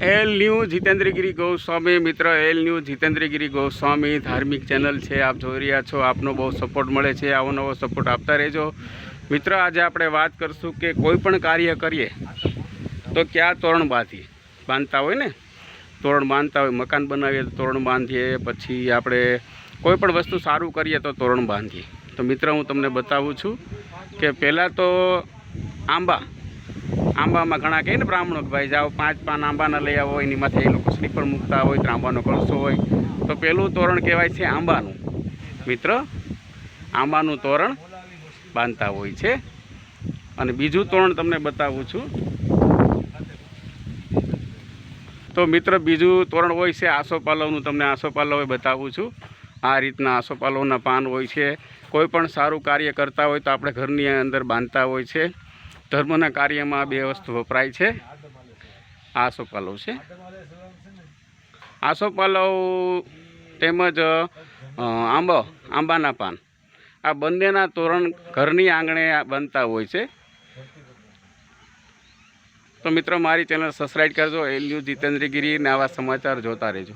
L new Jitendragiri Goswami, મિત્ર L new Jitendragiri Goswami, ધાર્મિક channel છે, આપ જોઈ રહ્યા છો, આપનો બહુ સપોર્ટ મળે છે, આવો નવો સપોર્ટ આપતા રહેજો. મિત્ર, આજે આપણે વાત કરશું કે કોઈ પણ કાર્ય કરીએ, તો ક્યાં તોરણ બાંધીએ? બાંધતા હોય ને? તોરણ બાંધતા હોય, મકાન બનાવીએ તો તોરણ બાંધીએ, પછી આપણે કોઈ પણ વસ્તુ સારું કરીએ તો તોરણ બાંધીએ. તો મિત્ર, હું તમને બતાવું છું કે પહેલાં તો આંબા આંબામાં ઘણા કહે ને બ્રાહ્મણો કે ભાઈ જાઓ, પાંચ પાન આંબાના લઈ આવો, એની માથે એ લોકો સ્લીપર મૂકતા હોય તો આંબાનો કળશો હોય. તો પહેલું તોરણ કહેવાય છે આંબાનું. મિત્ર, આંબાનું તોરણ બાંધતા હોય છે. અને બીજું તોરણ તમને બતાવું છું. તો મિત્ર, બીજું તોરણ હોય છે આસોપાલવનું, તમને આસોપાલવ બતાવું છું. આ રીતના આસોપાલવના પાન હોય છે. કોઈ પણ સારું કાર્ય કરતા હોય તો આપણે ઘરની અંદર બાંધતા હોય છે. ધર્મના કાર્યમાં બે વસ્તુ વપરાય છે. આસો પલવ છે. આસો પલવ તેમજ આંબો, આંબાના પાન. આ બંનેના તોરણ ઘરની આંગણે બનતા હોય છે. તો મિત્રો, મારી ચેનલ સબસ્ક્રાઈબ કરજો. એલ્યુ ન્યૂઝ જીતેન્દ્રગીરીને આવા સમાચાર જોતા રહેજો.